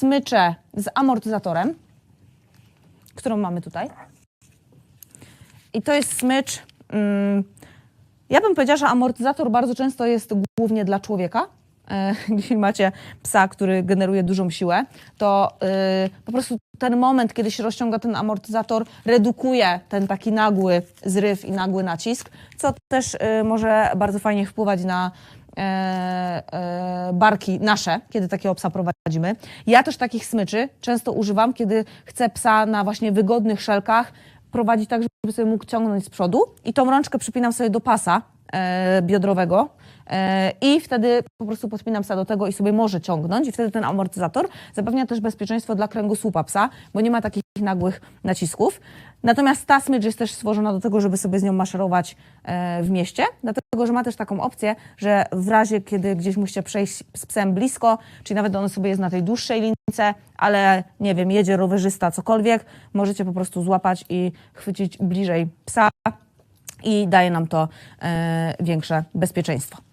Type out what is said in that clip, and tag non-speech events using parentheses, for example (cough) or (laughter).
smycze z amortyzatorem, którą mamy tutaj. I to jest smycz. Mm, ja bym powiedziała, że amortyzator bardzo często jest głównie dla człowieka. E, (laughs) Jeśli macie psa, który generuje dużą siłę, to y, po prostu ten moment, kiedy się rozciąga ten amortyzator, redukuje ten taki nagły zryw i nagły nacisk, co też y, może bardzo fajnie wpływać na e, barki nasze, kiedy takiego psa prowadzimy. Ja też takich smyczy często używam, kiedy chcę psa na właśnie wygodnych szelkach prowadzić tak, żeby sobie mógł ciągnąć z przodu i tą rączkę przypinam sobie do pasa e, biodrowego e, i wtedy po prostu podpinam psa do tego i sobie może ciągnąć i wtedy ten amortyzator zapewnia też bezpieczeństwo dla kręgosłupa psa, bo nie ma takich nagłych nacisków. Natomiast ta smycz jest też stworzona do tego, żeby sobie z nią maszerować e, w mieście, dlatego, że ma też taką opcję, że w razie, kiedy gdzieś musicie przejść z psem blisko, czyli nawet on sobie jest na tej dłuższej lince, ale nie wiem, jedzie rowerzysta, cokolwiek, możecie po prostu złapać i chwycić bliżej psa i daje nam to e, większe bezpieczeństwo.